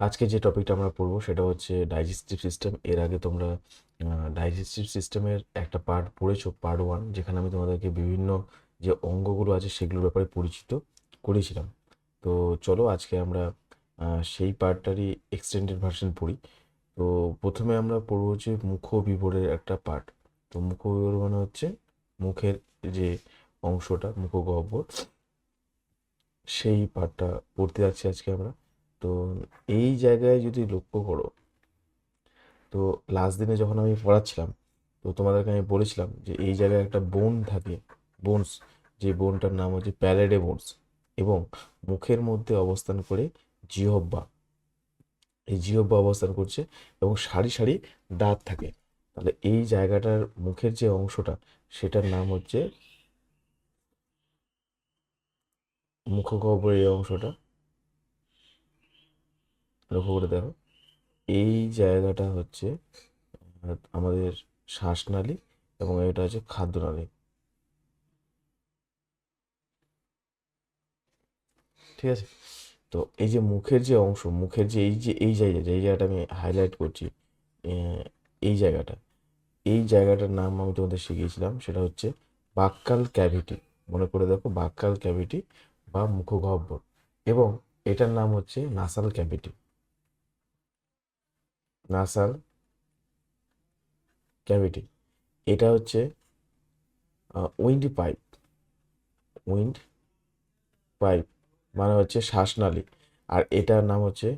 আজকে যে টপিকটা আমরা পড়ব সেটা হচ্ছে ডাইজেস্টিভ সিস্টেম এর আগে তোমরা ডাইজেস্টিভ সিস্টেমের একটা পার্ট পড়েছো পার্ট ওয়ান যেখানে আমি তোমাদেরকে বিভিন্ন যে অঙ্গগুলো আছে সেগুলোর ব্যাপারে পরিচিত করেছিলাম। তো চলো আজকে আমরা সেই পার্টটারই এক্সটেন্ডেড ভার্সন পড়ি। তো প্রথমে আমরা পড়ব হচ্ছে মুখ বিবরের একটা পার্ট তো মুখ বিবর মানে হচ্ছে মুখের যে অংশটা, মুখগহ্বর, সেই পার্টটা পড়তে যাচ্ছি আজকে আমরা। তো এই জায়গায় যদি লক্ষ্য করো, তো লাস্ট দিনে যখন আমি পড়াচ্ছিলাম, তো তোমাদেরকে আমি বলেছিলাম যে এই জায়গায় একটা বোন থাকে বোনস যে বোনটার নাম হচ্ছে প্যালেডে বোনস এবং মুখের মধ্যে অবস্থান করে জিহব্বা এই জিহব্বা অবস্থান করছে এবং সারি সারি দাঁত থাকে। তাহলে এই জায়গাটার মুখের যে অংশটা, সেটার নাম হচ্ছে মুখগহ্বরের এই অংশটা। লক্ষ্য করে দেখো। এই জায়গাটা হচ্ছে আমাদের শ্বাসনালী এবং এটা হচ্ছে খাদ্যনালী। ঠিক আছে? তো এই যে মুখের যে অংশ, মুখের যে এই যে, এই জায়গা যে জায়গাটা আমি হাইলাইট করছি এই জায়গাটা, এই জায়গাটার নাম আমি তোমাদের শিখিয়েছিলাম, সেটা হচ্ছে বাক্কাল ক্যাভিটি। মনে করে দেখো, বাক্কাল ক্যাভিটি বা মুখগহ্বর। এবং এটার নাম হচ্ছে নাসাল ক্যাভিটি। Nasal cavity. এটা হচ্ছে উইন্ড পাইপ। উইন্ড পাইপ মানে হচ্ছে শ্বাসনালী। আর এটার নাম হচ্ছে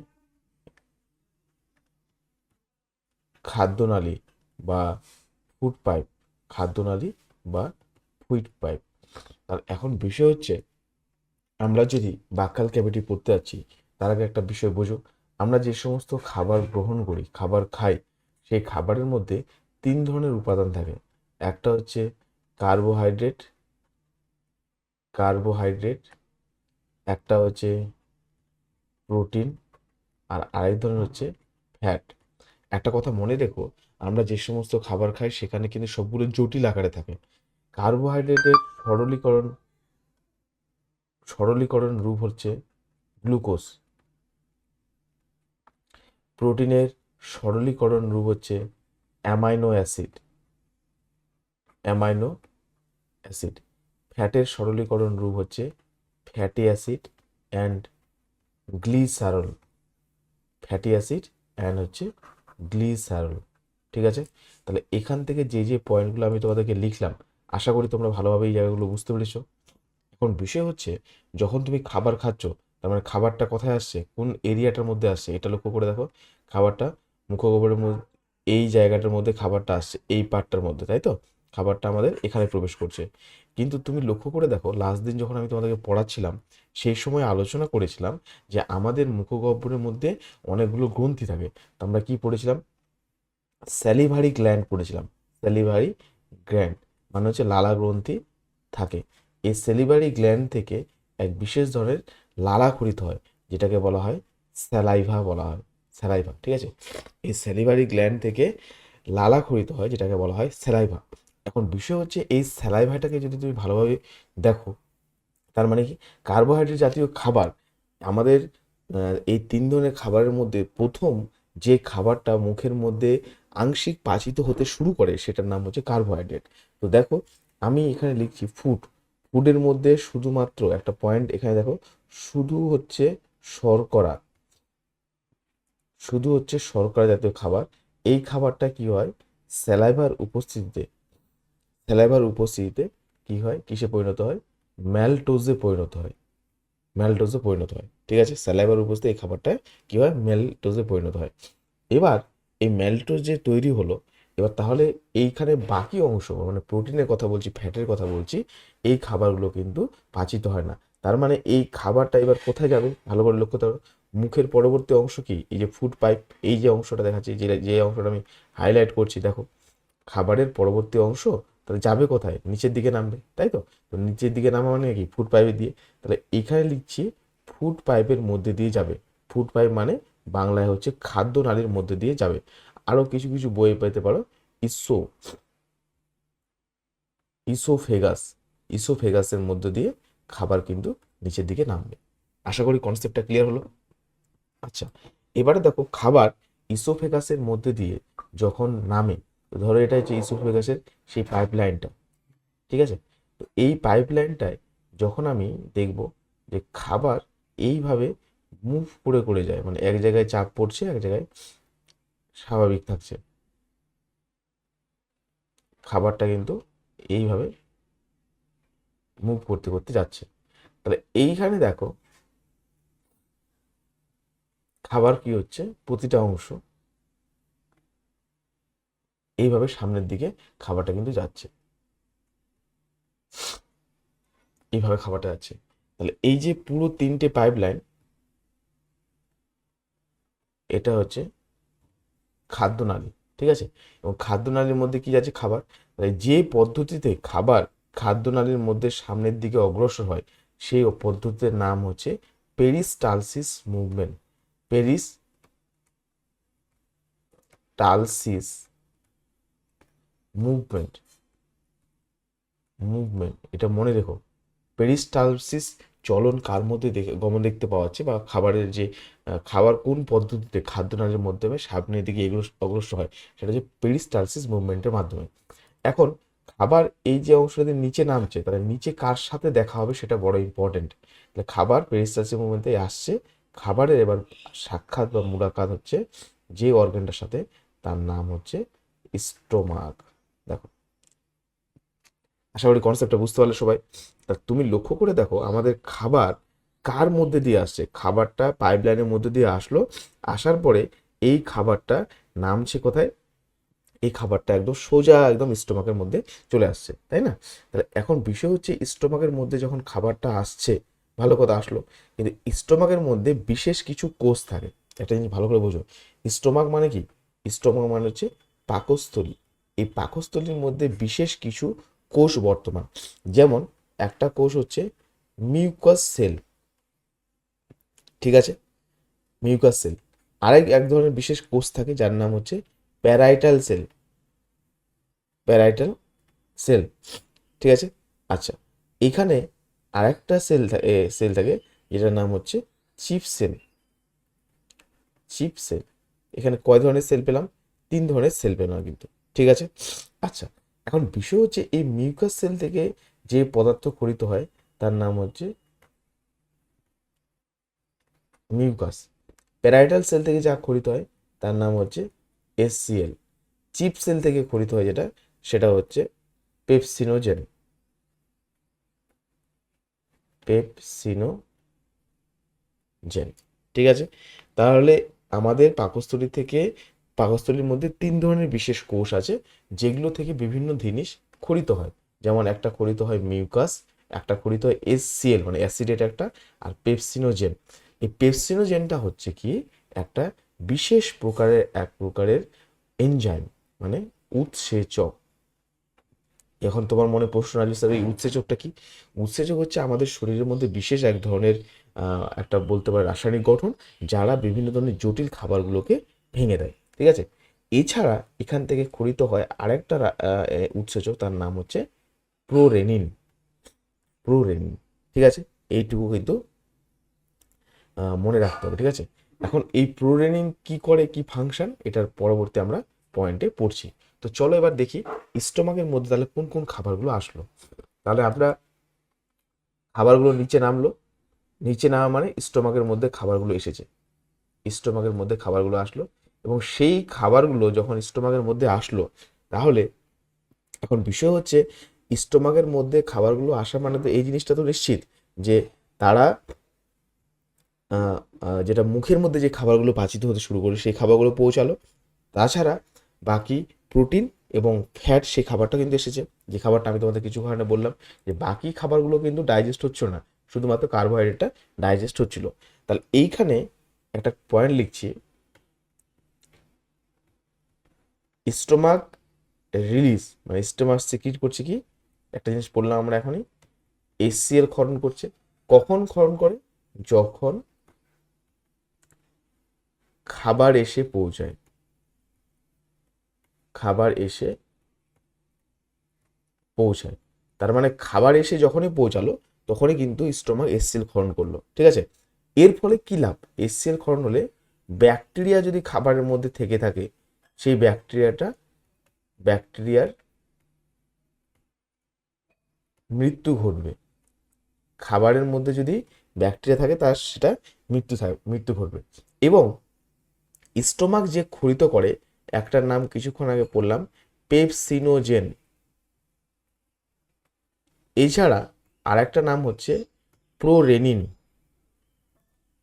খাদ্যনালী বা ফুড পাইপ। খাদ্যনালী বা ফুড পাইপ। আর এখন বিষয় হচ্ছে, আমরা যদি বাক্কাল ক্যাভিটি পড়তে যাচ্ছি, তার আগে একটা বিষয় বোঝো আমরা যে সমস্ত খাবার গ্রহণ করি, খাবার খাই, সেই খাবারের মধ্যে তিন ধরনের উপাদান থাকে। একটা হচ্ছে কার্বোহাইড্রেট কার্বোহাইড্রেট একটা হচ্ছে প্রোটিন আর আরেক ধরনের হচ্ছে ফ্যাট একটা কথা মনে রেখো, আমরা যে সমস্ত খাবার খাই, সেখানে কিন্তু সবগুলো জটিল আকারে থাকে। কার্বোহাইড্রেটের সরলীকরণ সরলীকরণ রূপ হচ্ছে গ্লুকোজ প্রোটিনের সরলীকরণ রূপ হচ্ছে অ্যামাইনো অ্যাসিড। Amino acid. ফ্যাটের সরলীকরণ রূপ হচ্ছে fatty acid and glycerol. Fatty acid and হচ্ছে গ্লিসারল। ঠিক আছে? তাহলে এখান থেকে যে যে পয়েন্টগুলো আমি তোমাদেরকে লিখলাম, আশা করি তোমরা ভালোভাবে এই জায়গাগুলো বুঝতে পেরেছ। এখন বিষয় হচ্ছে, যখন তুমি খাবার খাচ্ছ তার মানে খাবারটা কোথায় আসছে? কোন এরিয়াটার মধ্যে আসছে? এটা লক্ষ্য করে দেখো, খাবারটা মুখগহ্বরের মধ্যে, এই জায়গাটার মধ্যে খাবারটা আসছে, এই পার্টটার মধ্যে, তাই তো? খাবারটা আমাদের এখানে প্রবেশ করছে। কিন্তু তুমি লক্ষ্য করে দেখো লাস্ট দিন যখন আমি তোমাদেরকে পড়াচ্ছিলাম, সেই সময় আলোচনা করেছিলাম যে আমাদের মুখগহ্বরের মধ্যে অনেকগুলো গ্রন্থি থাকে। তো আমরা কি পড়েছিলাম? স্যালিভারি গ্ল্যান্ড পড়েছিলাম। স্যালিভারি গ্ল্যান্ড মানে হচ্ছে লালা গ্রন্থি থাকে। এই সেলিভারি গ্ল্যান্ড থেকে এক বিশেষ ধরনের লালা খরিত হয়, যেটাকে বলা হয় স্যালাইভা বলা হয়, স্যালাইভা, ঠিক আছে? এই স্যালিভারি গ্ল্যান্ড থেকে লালা খরিত হয়, যেটাকে বলা হয় স্যালাইভা। এখন বিষয় হচ্ছে, এই স্যালাইভাটাকে যদি তুমি ভালোভাবে দেখো, তার মানে কি? কার্বোহাইড্রেট জাতীয় খাবার, আমাদের এই তিন ধরনের খাবারের মধ্যে প্রথম যে খাবারটা মুখের মধ্যে আংশিক পাচিত হতে শুরু করে, সেটার নাম হচ্ছে কার্বোহাইড্রেট। তো দেখো, আমি এখানে লিখছি ফুড ফুডের মধ্যে শুধুমাত্র একটা পয়েন্ট এখানে দেখো, শুধু হচ্ছে শর্করা। শুধু হচ্ছে শর্করা জাতীয় খাবার। এই খাবারটা কি হয়? স্যালাইভার উপস্থিতিতে স্যালাইভার উপস্থিতিতে কি হয়? কিসে পরিণত হয়? ম্যালটোজে পরিণত হয়। ম্যালটোজে পরিণত হয়। ঠিক আছে? স্যালাইভার উপস্থিতি এই খাবারটা কি হয়? ম্যালটোজে পরিণত হয়। এবার এই ম্যালটোজ যে তৈরি হলো এবার তাহলে এইখানে বাকি অংশ মানে প্রোটিনের কথা বলছি, ফ্যাটের কথা বলছি, এই খাবারগুলো কিন্তু পাচিত হয় না। তার মানে এই খাবারটা এবার কোথায় যাবে? ভালো করে লক্ষ্য করো। মুখের পরবর্তী অংশ কি? এই যে ফুড পাইপ এই যে অংশটা দেখাচ্ছি, যে যে অংশটা আমি হাইলাইট করছি, দেখো। খাবারের পরবর্তী অংশ, তাহলে যাবে কোথায়? নিচের দিকে নামবে, তাই তো? তো নিচের দিকে নামা মানে কি? ফুড পাইপে দিয়ে। তাহলে এখানে লিখছি ফুড পাইপের মধ্যে দিয়ে যাবে। ফুড পাইপ মানে বাংলায় হচ্ছে খাদ্য নালীর মধ্যে দিয়ে যাবে। আরও কিছু কিছু বই পেতে পারো। ইসো। ইসোফেগাস। ইসোফেগাসের মধ্য দিয়ে খাবার কিন্তু নিচের দিকে নামবে। আশা করি কনসেপ্টটা ক্লিয়ার হলো? আচ্ছা এবারে দেখো খাবার ইসোফেগাসের মধ্যে দিয়ে যখন নামে, ধরো এটা হচ্ছে ইসোফেগাসের সেই পাইপ লাইনটা ঠিক আছে? তো এই পাইপ লাইনটায় যখন আমি দেখব যে খাবার এইভাবে মুভ করে করে যায় মানে এক জায়গায় চাপ পড়ছে, এক জায়গায় স্বাভাবিক থাকছে। খাবারটা কিন্তু এইভাবে মুভ করতে করতে যাচ্ছে। তাহলে এইখানে দেখো, খাবার কি হচ্ছে? প্রতিটা অংশ এইভাবে সামনের দিকে খাবারটা কিন্তু যাচ্ছে। এইভাবে খাবারটা যাচ্ছে। তাহলে এই যে পুরো তিনটে পাইপ লাইন এটা হচ্ছে খাদ্যনালী, ঠিক আছে? এবং খাদ্যনালীর মধ্যে কি আছে খাবার। তাহলে যে পদ্ধতিতে খাবার খাদ্যনালীর মধ্যে সামনের দিকে অগ্রসর হয়, সেই পদ্ধতির নাম হচ্ছে peristalsis movement peristalsis movement movement এটা মনে রেখো। পেরিস্টালসিস চলন কার মধ্যে দেখে, গমন দেখতে পাওয়া যাচ্ছে বা খাবারের যে খাবার কোন পদ্ধতিতে খাদ্য খাদ্যনালীর মাধ্যমে সামনের দিকে এগুলো অগ্রসর হয়, সেটা হচ্ছে পেরিস্টালসিস মুভমেন্টের মাধ্যমে। এখন খাবার এই যে অংশটা নিচে নামছে, তাহলে নিচে কার সাথে দেখা হবে সেটা বড় ইম্পর্টেন্ট তাহলে খাবার পেরিস্টালসিস মুভমেন্টে আসছে, খাবারের এবার সাক্ষাৎ বা মুলাকাত হচ্ছে যে অর্গানটার সাথে, তার নাম হচ্ছে স্টোমাক দেখো আশা করি কনসেপ্টটা বুঝতে পারলে সবাই। তা তুমি লক্ষ্য করে দেখো, আমাদের খাবার কার মধ্যে দিয়ে আসছে? খাবারটা পাইপ লাইনের মধ্যে দিয়ে আসলো, আসার পরে এই খাবারটা নামছে কোথায়? এই খাবারটা একদম সোজা, একদম স্টোমাকের মধ্যে চলে আসছে, তাই না? তাহলে এখন বিষয় হচ্ছে স্টোমাকের মধ্যে যখন খাবারটা আসছে, ভালো কথা আসলো, কিন্তু স্টোমাকের মধ্যে বিশেষ কিছু কোষ থাকে। একটা জিনিস ভালো করে বোঝো স্টোমাক মানে কি? স্টোমাক মানে হচ্ছে পাকস্থলী। এই পাকস্থলীর মধ্যে বিশেষ কিছু কোষ বর্তমান। যেমন, একটা কোষ হচ্ছে মিউকাস সেল ঠিক আছে? মিউকাস সেল আরেক, এক ধরনের বিশেষ কোষ থাকে যার নাম হচ্ছে প্যারাইটাল সেল প্যারাইটাল সেল ঠিক আছে? আচ্ছা এখানে আরেকটা সেল সেল থাকে যেটার নাম হচ্ছে চিপ সেল চিপ সেল এখানে কয় ধরনের সেল পেলাম? তিন ধরনের সেল পেলাম কিন্তু। ঠিক আছে? আচ্ছা এখন বিষয় হচ্ছে এই মিউকাস সেল থেকে যে পদার্থ খরিত হয়, তার নাম হচ্ছে মিউকাস প্যারাইটাল সেল থেকে যা খরিত হয়, তার নাম হচ্ছে এসসিএল চিপ সেল থেকে খরিত হয় যেটা, সেটা হচ্ছে পেপসিনোজেন পেপসিনোজেন ঠিক আছে? তাহলে আমাদের পাকস্থলী থেকে পাকস্থলীর মধ্যে তিন ধরনের বিশেষ কোষ আছে, যেগুলো থেকে বিভিন্ন জিনিস খরিত হয়। যেমন একটা খরিত হয় মিউকাস, একটা খরিত হয় এসসিএল মানে অ্যাসিডেট একটা, আর পেপসিনোজেন। এই পেপসিনোজেনটা হচ্ছে কি? একটা বিশেষ প্রকারের, এক প্রকারের এনজাইম মানে উৎসেচক। এখন তোমার মনে প্রশ্ন আসবে, স্যার, এই উৎসেচকটা কি? উৎসেচক হচ্ছে আমাদের শরীরের মধ্যে বিশেষ এক ধরনের একটা বলতে পারে রাসায়নিক গঠন, যারা বিভিন্ন ধরনের জটিল খাবারগুলোকে ভেঙে দেয়। ঠিক আছে? এছাড়া এখান থেকে খরিত হয় আরেকটা উৎসেচক, তার নাম হচ্ছে প্রোরেনিন। প্রোরেনিন, ঠিক আছে? এইটুকু কিন্তু মনে রাখতে হবে, ঠিক আছে? এখন এই প্রোরেনিন কি করে, কি ফাংশন, এটার পরবর্তী আমরা পয়েন্টে পড়ছি। তো চলো এবার দেখি স্টোমাকের মধ্যে তাহলে কোন কোন খাবারগুলো আসলো? তাহলে আমরা খাবারগুলো নিচে নামলো। নিচে নামা মানে স্টোমাকের মধ্যে খাবারগুলো এসেছে। স্টোমাকের মধ্যে খাবারগুলো আসলো। এবং সেই খাবারগুলো যখন স্টোমাকের মধ্যে আসলো, তাহলে এখন বিষয় হচ্ছে স্টোমাকের মধ্যে খাবারগুলো আসা মানে তো এই জিনিসটা তো নিশ্চিত যে তারা যেটা মুখের মধ্যে যে খাবারগুলো পাচিত হতে শুরু করে সেই খাবারগুলো পৌঁছালো। তাছাড়া বাকি প্রোটিন এবং ফ্যাট সেই খাবারটা কিন্তু এসেছে। যে খাবারটা আমি তোমাদের কিছু কারণে বললাম, যে বাকি খাবারগুলো কিন্তু ডাইজেস্ট হচ্ছিল না, শুধুমাত্র কার্বোহাইড্রেটটা ডাইজেস্ট হচ্ছিল। তাহলে এইখানে একটা পয়েন্ট লিখছি স্টোমাক রিলিজ মানে স্টোমাক সিক্রিট করছে কি? একটা জিনিস বললাম আমরা এখনই এসসিএল ক্ষরণ করছে। কখন ক্ষরণ করে? যখন খাবার এসে পৌঁছায়। খাবার এসে পৌঁছায়। তার মানে খাবার এসে যখনই পৌঁছালো, তখনই কিন্তু স্টোমাক এসসিএল ক্ষরণ করল। ঠিক আছে? এর ফলে কি লাভ? এসসিএল ক্ষরণ হলে ব্যাকটেরিয়া যদি খাবারের মধ্যে থেকে থাকে সেই ব্যাকটেরিয়াটা, ব্যাকটেরিয়ার মৃত্যু ঘটবে। খাবারের মধ্যে যদি ব্যাকটেরিয়া থাকে, তার সেটা মৃত্যু থাক- মৃত্যু ঘটবে। এবং স্টোমাক যে ক্ষরিত করে, একটার নাম কিছুক্ষণ আগে পড়লাম, পেপসিনোজেন। এছাড়া আর একটা নাম হচ্ছে প্রোরেনিন।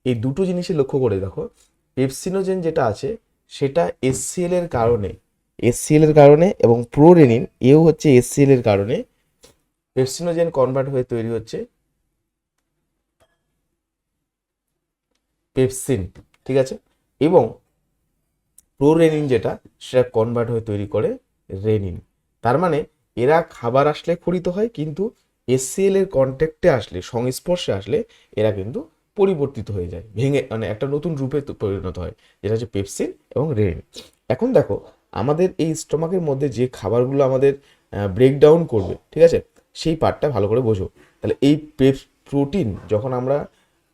এই দুটো জিনিসে লক্ষ্য করে দেখো। পেপসিনোজেন যেটা আছে সেটা এসসিএল এর কারণে এসসিএল এর কারণে এবং প্রোরেনিন এও হচ্ছে এসসিএল এর কারণে পেপসিনোজেন কনভার্ট হয়ে তৈরি হচ্ছে পেপসিন ঠিক আছে? এবং প্রোরেনিন যেটা, সেটা কনভার্ট হয়ে তৈরি করে রেনিন তার মানে এরা খাবার আসলে ক্ষরিত হয়, কিন্তু এসসিএল এর কন্ট্যাক্টে আসলে, সংস্পর্শে আসলে এরা কিন্তু পরিবর্তিত হয়ে যায়, ভেঙে মানে একটা নতুন রূপে পরিণত হয়, যেটা হচ্ছে পেপসিন এবং রেন এখন দেখো, আমাদের এই স্টমাকের মধ্যে যে খাবারগুলো আমাদের ব্রেকডাউন করবে, ঠিক আছে? সেই পার্টটা ভালো করে বোঝো। তাহলে এই পেপ প্রোটিন যখন আমরা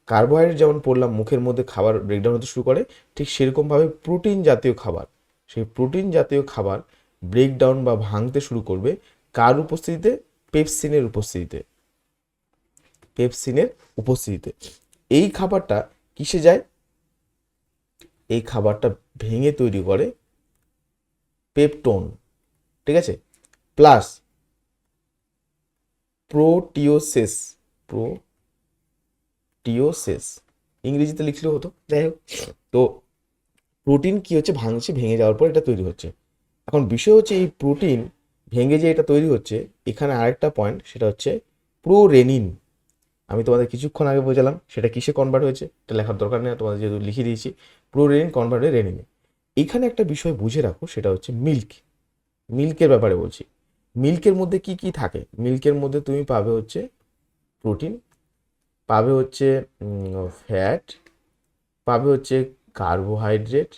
কার্বোহাইড্রেট যেমন পড়লাম, মুখের মধ্যে খাবার ব্রেকডাউন হতে শুরু করে, ঠিক সেরকমভাবে প্রোটিন জাতীয় খাবার, সেই প্রোটিন জাতীয় খাবার ব্রেকডাউন বা ভাঙতে শুরু করবে কার উপস্থিতিতে? পেপসিনের উপস্থিতিতে। পেপসিনের উপস্থিতিতে। এই খাবারটা কিসে যায়? এই খাবারটা ভেঙে তৈরি করে পেপটোন, ঠিক আছে? প্লাস প্রোটিওসেস প্রো টিওসিস ইংরেজিতে লিখলেও হতো, যাই হোক। তো প্রোটিন কি হচ্ছে? ভাঙছে, ভেঙে যাওয়ার পর এটা তৈরি হচ্ছে। এখন বিষয় হচ্ছে এই প্রোটিন ভেঙে যে এটা তৈরি হচ্ছে, এখানে আরেকটা পয়েন্ট সেটা হচ্ছে প্রোরেনিন। আমি তোমাদের কিছুক্ষণ আগে বোঝালাম সেটা কিসে কনভার্ট হয়েছে, এটা লেখার দরকার নেই তোমাদের যেহেতু লিখে দিয়েছি প্রোরেনিন কনভার্ট হয়ে রেনিনে এখানে একটা বিষয় বুঝে রাখো, সেটা হচ্ছে মিল্ক মিল্কের ব্যাপারে বলছি। মিল্কের মধ্যে কি কি থাকে? মিল্কের মধ্যে তুমি পাবে হচ্ছে প্রোটিন পাবে হচ্ছে ফ্যাট পাবে হচ্ছে কার্বোহাইড্রেট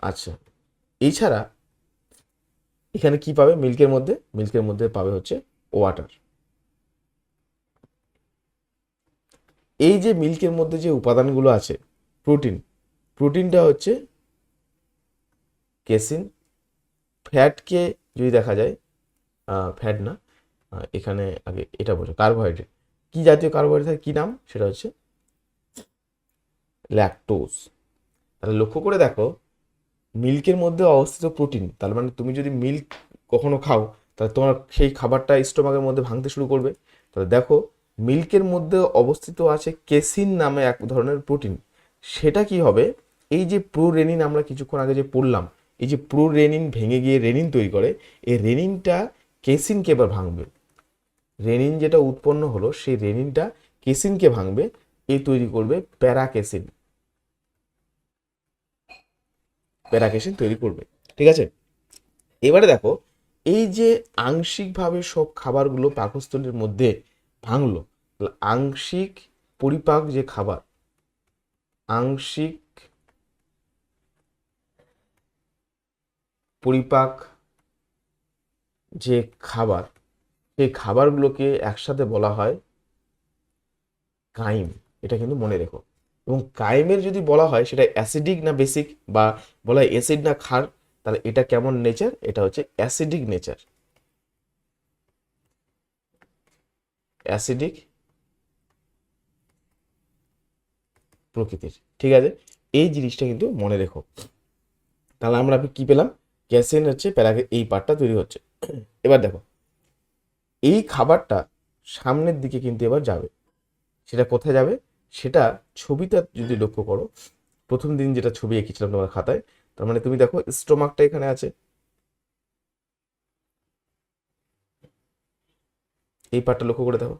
আচ্ছা এছাড়া এখানে কি পাবে? মিল্কের মধ্যে মিল্কের মধ্যে পাবে হচ্ছে ওয়াটার এই যে মিল্কের মধ্যে যে উপাদানগুলো আছে, প্রোটিন, প্রোটিনটা হচ্ছে কেসিন, ফ্যাটকে যদি দেখা যায় ফ্যাট না এখানে আগে এটা বোঝো, কার্বোহাইড্রেট। কি জাতীয় কার্বোহাইড্রেট কি নাম? সেটা হচ্ছে ল্যাকটোজ। তাহলে লক্ষ্য করে দেখো, মিল্কের মধ্যে অবস্থিত প্রোটিন, তার মানে তুমি যদি মিল্ক কখনো খাও, তাহলে তোমার সেই খাবারটা স্টোমাকের মধ্যে ভাঙতে শুরু করবে। তাহলে দেখো মিল্কের মধ্যে অবস্থিত আছে কেসিন নামে এক ধরনের প্রোটিন। সেটা কি হবে? এই যে প্রোরেনিন আমরা কিছুক্ষণ আগে যে পড়লাম, এই যে প্রোরেনিন ভেঙে গিয়ে রেনিন তৈরি করে, এই রেনিনটা কেসিনকে এবার ভাঙবে। রেনিন যেটা উৎপন্ন হলো, সেই রেনিনটা কেসিনকে ভাঙবে, এ তৈরি করবে প্যারাকেসিন। প্যারাকেসিন তৈরি করবে, ঠিক আছে? এবারে দেখো, এই যে আংশিকভাবে সব খাবারগুলো পাকস্থলীর মধ্যে ভাঙলো আংশিক পরিপাক যে খাবার, আংশিক পরিপাক যে খাবার, সেই খাবারগুলোকে একসাথে বলা হয় কাইম। এটা কিন্তু মনে রেখো। এবং কাইমের যদি বলা হয়, সেটা অ্যাসিডিক না বেসিক বা বলা হয় অ্যাসিড না ক্ষার, তাহলে এটা কেমন নেচার? এটা হচ্ছে অ্যাসিডিক নেচার। অ্যাসিডিক প্রকৃতির। ঠিক আছে? এই জিনিসটা কিন্তু মনে রেখো। তাহলে আমরা কি পেলাম? ক্যাসিন হচ্ছে প্যারাকে এই পার্টটা তৈরি হচ্ছে। এবার দেখো। এই খাবারটা সামনের দিকে কিন্তু এবার যাবে। সেটা কোথায় যাবে? সেটা ছবিটা যদি লক্ষ্য করো, প্রথম দিন যেটা ছবি এঁকেছিলাম তোমার খাতায়, তার মানে তুমি দেখো, স্টোমাকটা এখানে আছে। এই পার্টটা লক্ষ্য করে দেখো।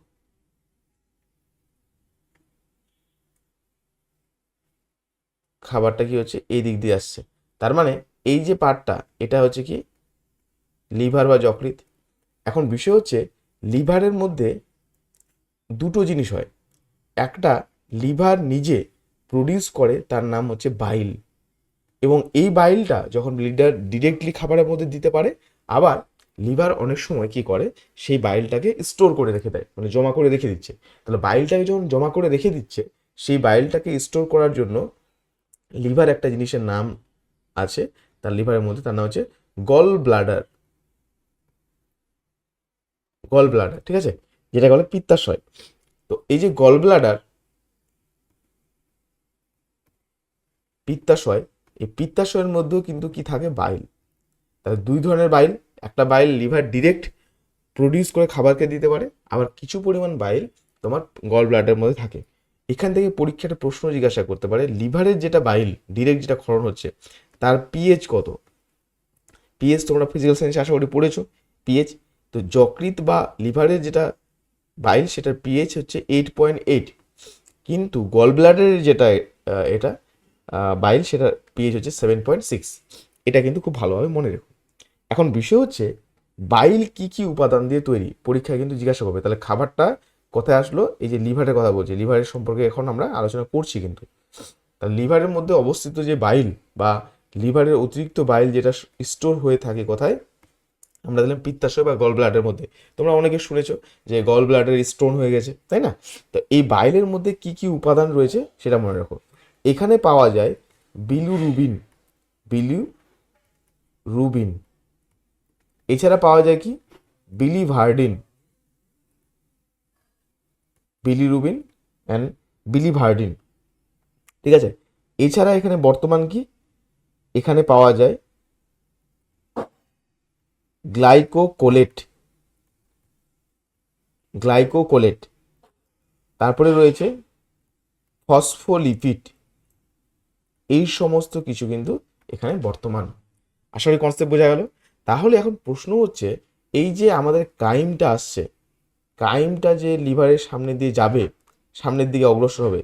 খাবারটা কি হচ্ছে? এই দিক দিয়ে আসছে। তার মানে এই যে পার্টটা এটা হচ্ছে কি? লিভার বা যকৃৎ। এখন বিষয় হচ্ছে, লিভারের মধ্যে দুটো জিনিস হয়। একটা, লিভার নিজে প্রডিউস করে, তার নাম হচ্ছে বাইল। এবং এই বাইলটা যখন লিডার ডিরেক্টলি খাবারের মধ্যে দিতে পারে, আবার লিভার অনেক সময় কি করে? সেই বাইলটাকে স্টোর করে রেখে দেয়। মানে জমা করে রেখে দিচ্ছে। তাহলে বাইলটাকে যখন জমা করে রেখে দিচ্ছে, সেই বাইলটাকে স্টোর করার জন্য লিভার একটা জিনিসের নাম আছে, তার লিভারের মধ্যে তার নাম হচ্ছে গল ব্লাডার। গল ব্লাডার, ঠিক আছে? যেটা বলে পিত্তাশয়। তো এই যে গল ব্লাডার, পিত্তাশয়, এই পিত্তাশয়ের মধ্যেও কিন্তু কি থাকে? বাইল। তাহলে দুই ধরনের বাইল, একটা বাইল লিভার ডিরেক্ট প্রডিউস করে খাবারকে দিতে পারে, আবার কিছু পরিমাণ বাইল তোমার গল ব্লাডারের মধ্যে থাকে। এখান থেকে পরীক্ষাটা প্রশ্ন জিজ্ঞাসা করতে পারে, লিভারের যেটা বাইল ডিরেক্ট যেটা ক্ষরণ হচ্ছে, তার পিএইচ কত? পিএইচ তোমরা ফিজিক্যাল সায়েন্সে আশা করি পড়েছো পিএইচ তো যকৃত বা লিভারের যেটা বাইল, সেটার পিএইচ হচ্ছে এইট পয়েন্ট এইট কিন্তু গল ব্লাডারের যেটা এটা বাইল, সেটার পিএইচ হচ্ছে সেভেন পয়েন্ট সিক্স এটা কিন্তু খুব ভালোভাবে মনে রেখো। এখন বিষয় হচ্ছে, বাইল কি কি উপাদান দিয়ে তৈরি? পরীক্ষায় কিন্তু জিজ্ঞাসা করবে, তাহলে খাবারটা কোথায় আসলো? এই যে লিভারের কথা বলছি। লিভারের সম্পর্কে এখন আমরা আলোচনা করছি কিন্তু। তাহলে লিভারের মধ্যে অবস্থিত যে বাইল বা লিভারের অতিরিক্ত বাইল যেটা স্টোর হয়ে থাকে কোথায়? আমরা দিলাম পিত্তাশয় বা গল ব্লাডের মধ্যে। তোমরা অনেকে শুনেছো যে গল ব্লাডের স্টোন হয়ে গেছে, তাই না? তো এই বাইলের মধ্যে কি কি উপাদান রয়েছে সেটা মনে রাখো। এখানে পাওয়া যায় বিলুরুবিন বিলু রুবিন এছাড়া পাওয়া যায় কি? বিলিভার্ডিন বিলিরুবিন অ্যান্ড বিলিভার্ডিন ঠিক আছে? এছাড়া এখানে বর্তমান কি? এখানে পাওয়া যায় গ্লাইকোকোলেট। গ্লাইকোকোলেট। তারপরে রয়েছে ফসফোলিপিড। এই সমস্ত কিছু কিন্তু এখানে বর্তমান। আশা করি কনসেপ্ট বোঝা গেল। তাহলে এখন প্রশ্ন হচ্ছে, এই যে আমাদের কাইমটা আসছে কাইমটা যে লিভারের সামনে দিয়ে যাবে, সামনের দিকে অগ্রসর হবে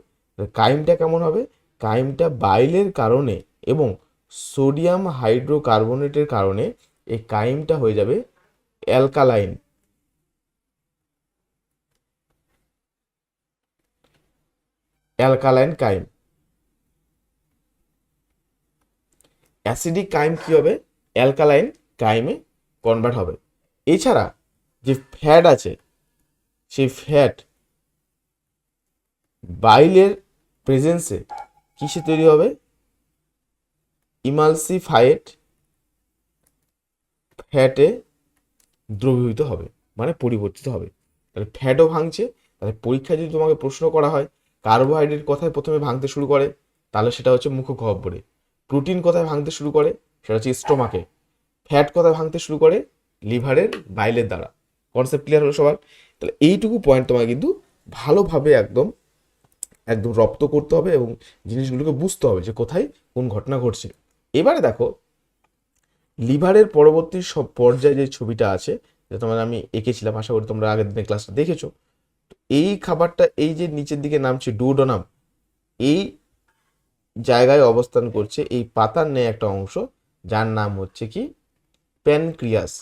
কাইমটা কেমন হবে? কাইমটা বাইলের কারণে এবং সোডিয়াম হাইড্রোকার্বোনেটের কারণে এই কাইমটা হয়ে যাবে alkaline. Alkaline chyme acidic chyme কি হবে? অ্যালকালাইন কাইমে কনভার্ট হবে। এছাড়া যে ফ্যাট আছে সেই ফ্যাট বাইলের প্রেজেন্সে কিসে তৈরি হবে? ইমালসিফাইড ফ্যাটে দ্রবীভূত হবে মানে পরিবর্তিত হবে। তাহলে ফ্যাটও ভাঙছে, তাহলে পরীক্ষায় যদি তোমাকে প্রশ্ন করা হয় কার্বোহাইড্রেট কোথায় প্রথমে ভাঙতে শুরু করে? তাহলে সেটা হচ্ছে মুখ মুখগহ্বরে প্রোটিন কোথায় ভাঙতে শুরু করে? সেটা হচ্ছে স্টোমাকে ফ্যাট কোথায় ভাঙতে শুরু করে? লিভারের বাইলের দ্বারা। কনসেপ্ট ক্লিয়ার হলো সবার? তাহলে এইটুকু পয়েন্ট তোমাকে কিন্তু ভালোভাবে একদম একদম রপ্ত করতে হবে এবং জিনিসগুলোকে বুঝতে হবে যে কোথায় কোন ঘটনা ঘটছে। এবারে দেখো, লিভারের পরবর্তী সব পর্যায়ে যে ছবিটা আছে যে তোমার আমি এঁকেছিলাম, আশা করি তোমরা আগের দিনের ক্লাসটা দেখেছ, তো এই খাবারটা এই যে নিচের দিকে নামছে ডুওডোনাম এই জায়গায় অবস্থান করছে এই পাতার ন্যায় একটা অংশ, যার নাম হচ্ছে কি প্যানক্রিয়াস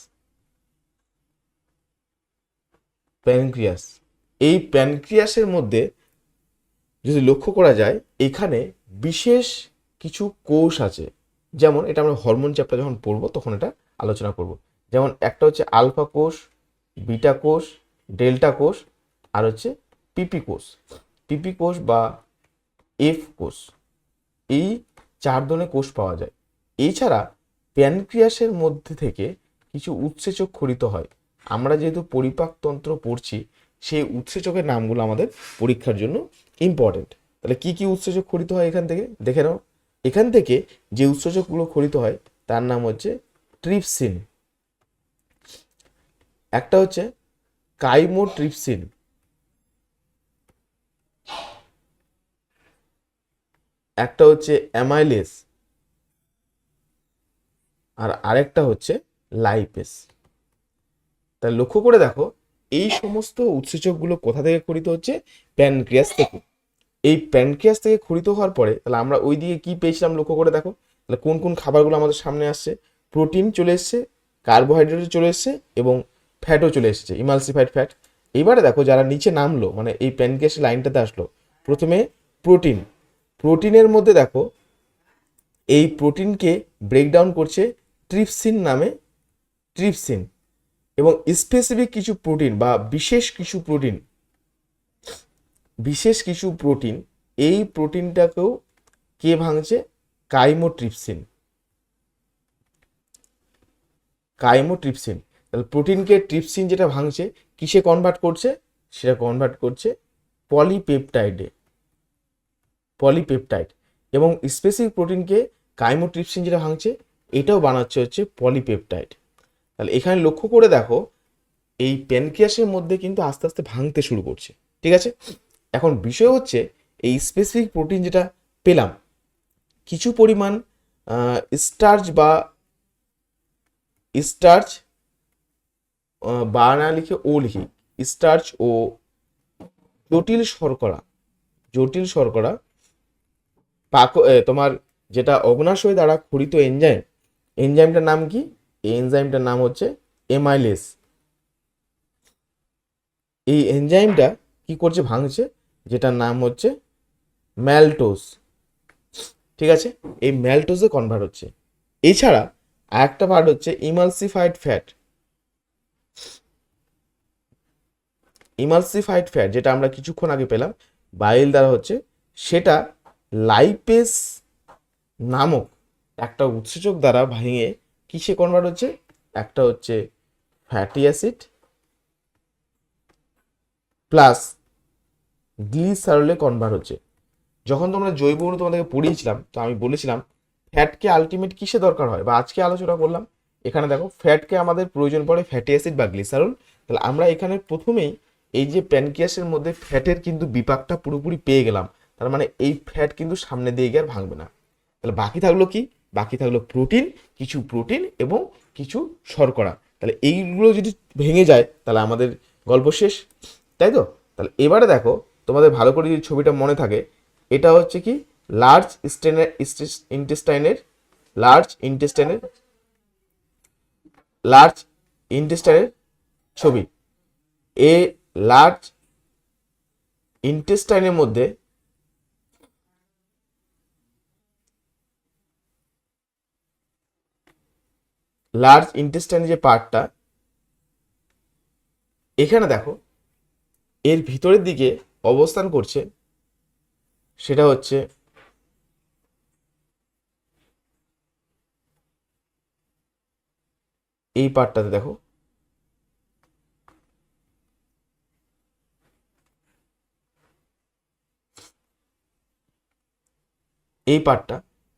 প্যানক্রিয়াস। এই প্যানক্রিয়াসের মধ্যে যদি লক্ষ্য করা যায়, এখানে বিশেষ কিছু কোষ আছে। যেমন এটা আমরা হরমোন চ্যাপ্টার যখন পড়ব, তখন এটা আলোচনা করব। যেমন একটা হচ্ছে আলফা কোষ, বিটা কোষ, ডেল্টা কোষ, আর হচ্ছে পিপি কোষ। পিপি কোষ বা এফ কোষ। এই চার ধরনের কোষ পাওয়া যায়। এছাড়া প্যানক্রিয়াসের মধ্যে থেকে কিছু উৎসেচক খরিত হয়। আমরা যেহেতু পরিপাকতন্ত্র পড়ছি, সেই উৎসেচকের নামগুলো আমাদের পরীক্ষার জন্য ইম্পর্টেন্ট তাহলে কি কি উৎসেচক খরিত হয় এখান থেকে? দেখে নাও। এখান থেকে যে উৎসেচকগুলো খরিত হয়, তার নাম হচ্ছে ট্রিপসিন। একটা হচ্ছে কাইমোট্রিপসিন। একটা হচ্ছে অ্যামাইলেস আর আরেকটা হচ্ছে লাইপেস। তা লক্ষ্য করে দেখো, এই সমস্ত উৎসেচকগুলো কোথা থেকে খরিত হচ্ছে? প্যানক্রিয়াস থেকে। এই প্যানক্রিয়াস থেকে খরিত হওয়ার পরে, তাহলে আমরা ওই দিকে কী পেয়েছিলাম লক্ষ্য করে দেখো? তাহলে কোন কোন খাবারগুলো আমাদের সামনে আসছে? প্রোটিন চলে এসছে, কার্বোহাইড্রেটও চলে এসছে এবং ফ্যাটও চলে এসেছে, ইমালসিফাইড ফ্যাট। এবারে দেখো যারা নিচে নামলো মানে এই প্যানক্রিয়াস লাইনটাতে আসলো, প্রথমে প্রোটিন। প্রোটিনের মধ্যে দেখো, এই প্রোটিনকে ব্রেকডাউন করছে ট্রিপসিন নামে, ট্রিপসিন। এবং স্পেসিফিক কিছু প্রোটিন বা বিশেষ কিছু প্রোটিন বিশেষ কিছু প্রোটিন এই প্রোটিনটাকেও কে ভাঙছে? কাইমোট্রিপসিন কাইমোট্রিপসিন তাহলে প্রোটিনকে ট্রিপসিন যেটা ভাঙছে, কিসে কনভার্ট করছে? সেটা কনভার্ট করছে পলিপেপটাইডে পলিপেপটাইড এবং স্পেসিফিক প্রোটিনকে কাইমোট্রিপসিন যেটা ভাঙছে, এটাও বানাচ্ছে হচ্ছে পলিপেপটাইড তাহলে এখানে লক্ষ্য করে দেখো, এই প্যানক্রিয়াসের মধ্যে কিন্তু আস্তে আস্তে ভাঙতে শুরু করছে, ঠিক আছে? এখন বিষয় হচ্ছে, এই স্পেসিফিক প্রোটিন যেটা পেলাম, কিছু পরিমাণ স্টার্চ বা স্টার্চ বা না লিখে ও লিখি স্টার্চ ও জটিল শর্করা জটিল শর্করা, পাক তোমার যেটা অগ্নাশয় দ্বারা খরিত এনজাইম এনজাইমটার নাম কি? এই এনজাইমটার নাম হচ্ছে এমাইলেস এই এনজাইমটা কি করছে, ভাঙছে, যেটার নাম হচ্ছে ম্যালটোস ঠিক আছে? এই ম্যালটোসে কনভার্ট হচ্ছে। এছাড়া আরেকটা পার্ট হচ্ছে ইমালসিফাইড ফ্যাট ইমালসিফাইড ফ্যাট যেটা আমরা কিছুক্ষণ আগে পেলাম বাইল দ্বারা হচ্ছে, সেটা লাইপেস নামক একটা উৎসেচক দ্বারা ভেঙে কিসে কনভার্ট হচ্ছে? একটা হচ্ছে ফ্যাটি অ্যাসিড প্লাস গ্লিসারলে কনভার্ট হচ্ছে। যখন তোমরা জৈব অণু তোমাদেরকে পড়িয়েছিলাম, তো আমি বলেছিলাম ফ্যাটকে আলটিমেট কিসে দরকার হয়? বা আজকে আলোচনা করলাম, এখানে দেখো ফ্যাটকে আমাদের প্রয়োজন পড়ে ফ্যাটি অ্যাসিড বা গ্লিসারল তাহলে আমরা এখানে প্রথমেই এই যে প্যানক্রিয়াসের মধ্যে ফ্যাটের কিন্তু বিপাকটা পুরোপুরি পেয়ে গেলাম। তার মানে এই ফ্যাট কিন্তু সামনে দিয়ে গিয়ে আর ভাঙবে না। তাহলে বাকি থাকল কি? বাকি থাকল প্রোটিন কিছু প্রোটিন এবং কিছু শর্করা। তাহলে এইগুলো যদি ভেঙে যায়, তাহলে আমাদের গল্প শেষ। তাই তো? তাহলে এবারে দেখো, তোমাদের ভালো করে যদি ছবিটা মনে থাকে, এটা হচ্ছে কি লার্জ স্টেনের ইন্টেস্টাইনের লার্জ ইন্টেস্টাইনের লার্জ ইন্টেস্টাইনের ছবি। এ লার্জ ইন্টেস্টাইনের মধ্যে লার্জ ইন্টেস্টাইনের যে পার্টটা এখানে দেখো, এর ভিতরের দিকে অবস্থান করছে, সেটা হচ্ছে এই পার্টটাতে দেখো। এই পার্টটা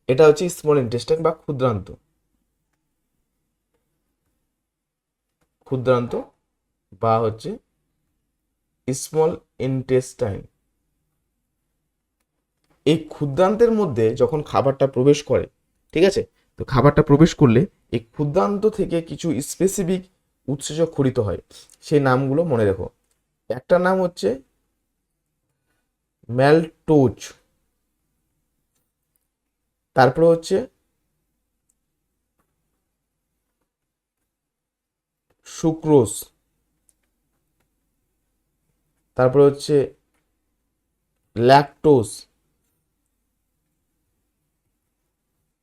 এটা হচ্ছে স্মল ইন্টেস্টাইন বা ক্ষুদ্রান্ত। ক্ষুদ্রান্ত বা হচ্ছে স্মল ইন্টেস্টাইন এই ক্ষুদ্রান্তের মধ্যে যখন খাবারটা প্রবেশ করে, ঠিক আছে? তো খাবারটা প্রবেশ করলে এই ক্ষুদ্রান্ত থেকে কিছু স্পেসিফিক উৎসেচক খরিত হয়। সেই নামগুলো মনে রেখো। একটা নাম হচ্ছে ম্যালটোজ তারপরে হচ্ছে সুক্রোজ। তারপরে হচ্ছে ল্যাকটোজ।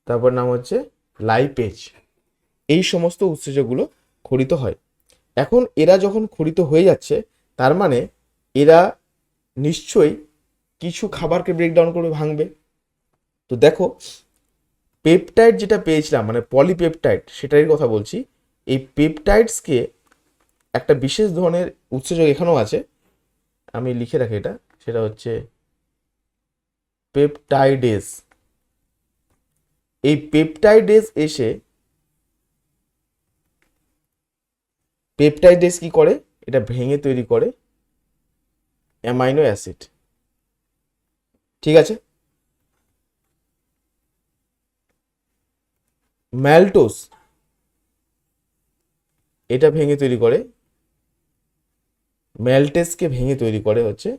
তারপর নাম হচ্ছে লাইপেজ। এই সমস্ত উৎসেচকগুলো খরিত হয়। এখন এরা যখন খরিত হয়ে যাচ্ছে, তার মানে এরা নিশ্চয়ই কিছু খাবারকে ব্রেকডাউন করে ভাঙবে। তো দেখো পেপটাইড যেটা পেয়েছিলাম মানে পলিপেপটাইড সেটারই কথা বলছি। এই পেপটাইডসকে একটা বিশেষ ধরনের উৎসেচক এখানেও আছে। আমি লিখে রাখি এটা। সেটা হচ্ছে পেপটাইডেস এই পেপটাইডেস এসে পেপটাইডেস কি করে? এটা ভেঙে তৈরি করে অ্যামাইনো অ্যাসিড ঠিক আছে? ম্যালটোস এটা ভেঙে তৈরি করে ম্যালটেসকে ভেঙে তৈরি করে হচ্ছে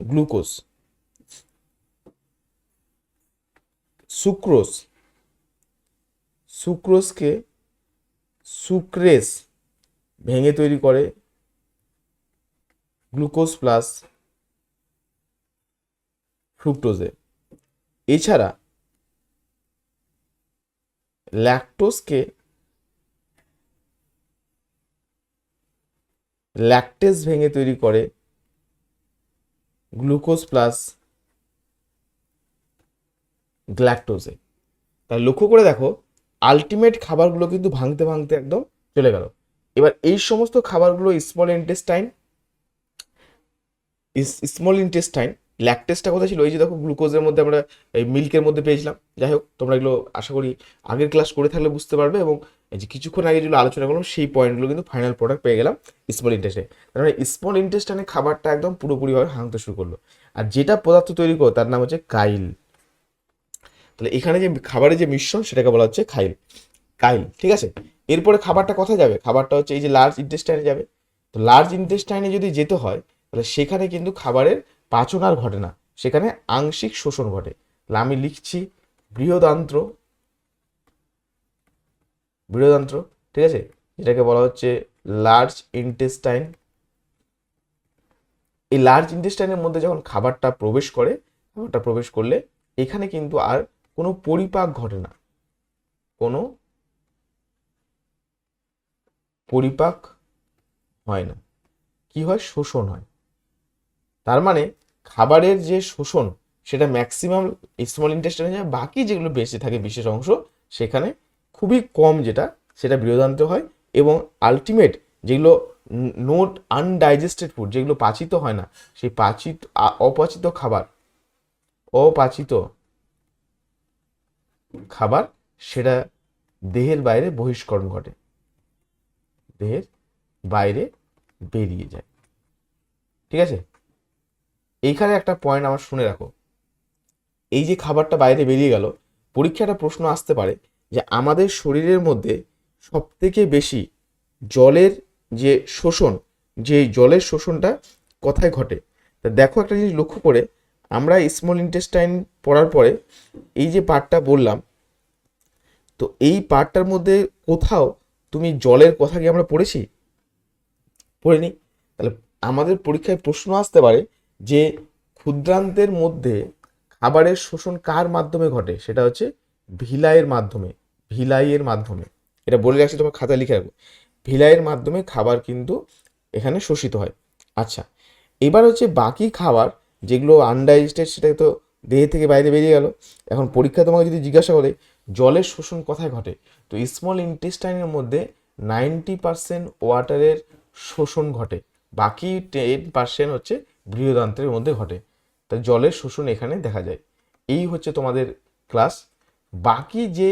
গ্লুকোজ সুক্রোজ সুক্রোজকে সুক্রেস ভেঙে তৈরি করে গ্লুকোজ প্লাস ফ্রুক্টোজে এছাড়া ল্যাকটোজকে ল্যাকটেজ ভেঙে তৈরি করে গ্লুকোজ প্লাস গ্ল্যাকটোজে তাহলে লক্ষ্য করে দেখো আলটিমেট খাবারগুলো কিন্তু ভাঙতে ভাঙতে একদম চলে গেল। এবার এই সমস্ত খাবারগুলো স্মল ইন্টেস্টাইন স্মল ইন্টেস্টাইন ল্যাকটেসটা কোথায় ছিল? এই যে দেখো গ্লুকোজের মধ্যে আমরা এই মিল্কের মধ্যে পেয়েছিলাম। যাই হোক, তোমরা এগুলো আশা করি আগের ক্লাস করে থাকলে বুঝতে পারবে এবং এই যে কিছুক্ষণ আগে যেগুলো আলোচনা করলাম, সেই পয়েন্টগুলো কিন্তু ফাইনাল প্রোডাক্ট পেয়ে গেলাম স্মল ইন্টেস্টে তার মানে স্মল ইন্টেস্টাইনে খাবারটা একদম পুরোপুরিভাবে ভাঙতে শুরু করল। আর যেটা পদার্থ তৈরি করো, তার নাম হচ্ছে কাইল। তাহলে এখানে যে খাবারের যে মিশ্রণ, সেটাকে বলা হচ্ছে খাইল কাইল, ঠিক আছে? এরপরে খাবারটা কোথায় যাবে? খাবারটা হচ্ছে এই যে লার্জ ইন্টেস্টাইনে যাবে। তো লার্জ ইন্টেস্টাইনে যদি যেতে হয়, তাহলে সেখানে কিন্তু খাবারের পাচন আর ঘটে না, সেখানে আংশিক শোষণ ঘটে। তাহলে আমি লিখছি, বৃহদান্ত্র বৃহদান্ত্র, ঠিক আছে? যেটাকে বলা হচ্ছে লার্জ ইন্টেস্টাইন এই লার্জ ইন্টেস্টাইনের মধ্যে যখন খাবারটা প্রবেশ করে, খাবারটা প্রবেশ করলে এখানে কিন্তু আর কোনো পরিপাক ঘটে না। কোনো পরিপাক হয় না। কি হয়? শোষণ হয়। তার মানে খাবারের যে শোষণ, সেটা ম্যাক্সিমাম স্মল ইন্টেস্টাইনে যায়, বাকি যেগুলো বেঁচে থাকে বিশেষ অংশ, সেখানে খুবই কম যেটা, সেটা বৃহদান্ত্র হয় এবং আলটিমেট যেগুলো নোট আনডাইজেস্টেড ফুড যেগুলো পাচিত হয় না, সেই পাচিত অপাচিত খাবার অপাচিত খাবার, সেটা দেহের বাইরে বহিষ্করণ ঘটে। দেহের বাইরে বেরিয়ে যায়। ঠিক আছে? এইখানে একটা পয়েন্ট আমার শুনে রাখো। এই যে খাবারটা বাইরে বেরিয়ে গেল পরীক্ষাটা প্রশ্ন আসতে পারে যে আমাদের শরীরের মধ্যে সব থেকে বেশি জলের যে শোষণ, যে জলের শোষণটা কথায় ঘটে? তা দেখো একটা জিনিস লক্ষ্য করে, আমরা স্মল ইন্টেস্টাইন পড়ার পরে এই যে পার্টটা বললাম, তো এই পার্টটার মধ্যে কোথাও তুমি জলের কথা কি আমরা পড়েছি? পড়িনি? তাহলে আমাদের পরীক্ষায় প্রশ্ন আসতে পারে যে ক্ষুদ্রান্তের মধ্যে খাবারের শোষণ কার মাধ্যমে ঘটে? সেটা হচ্ছে ভিলাইয়ের মাধ্যমে ভিলাইয়ের মাধ্যমে। এটা বলে রাখছি, তোমার খাতা লিখে রাখব ভিলাইয়ের মাধ্যমে খাবার কিন্তু এখানে শোষিত হয়। আচ্ছা এবার হচ্ছে বাকি খাবার যেগুলো আনডাইজেস্টেড সেটা তো দেহ থেকে বাইরে বেরিয়ে গেল। এখন পরীক্ষা তোমাকে যদি জিজ্ঞাসা করে, জলের শোষণ কোথায় ঘটে? তো স্মল ইন্টেস্টাইনের মধ্যে নাইনটি পার্সেন্ট ওয়াটারের শোষণ ঘটে। বাকি টেন পার্সেন্ট হচ্ছে বৃহদান্ত্রের মধ্যে ঘটে। তাই জলের শোষণ এখানে দেখা যায়। এই হচ্ছে তোমাদের ক্লাস বাকি যে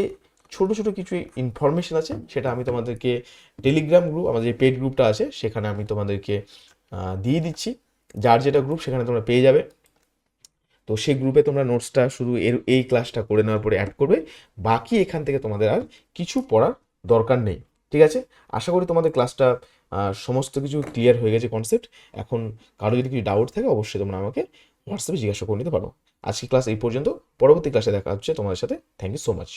ছোট ছোট কিছু ইনফরমেশন আছে, সেটা আমি তোমাদেরকে টেলিগ্রাম গ্রুপ আমাদের যে পেড গ্রুপটা আছে, সেখানে আমি তোমাদেরকে দিয়ে দিচ্ছি। যার যেটা গ্রুপ সেখানে তোমরা পেয়ে যাবে। তো সেই গ্রুপে তোমরা নোটসটা শুধু এর, এই ক্লাসটা করে নেওয়ার পরে অ্যাড করবে। বাকি এখান থেকে তোমাদের আর কিছু পড়ার দরকার নেই। ঠিক আছে? আশা করি তোমাদের ক্লাসটা সমস্ত কিছু ক্লিয়ার হয়ে গেছে কনসেপ্ট এখন কারও যদি কিছু ডাউট থাকে, অবশ্যই তোমরা আমাকে হোয়াটসঅ্যাপে জিজ্ঞাসা করে নিতে পারো। আজকে ক্লাস এই পর্যন্ত, পরবর্তী ক্লাসে দেখা হচ্ছে তোমাদের সাথে। Thank you so much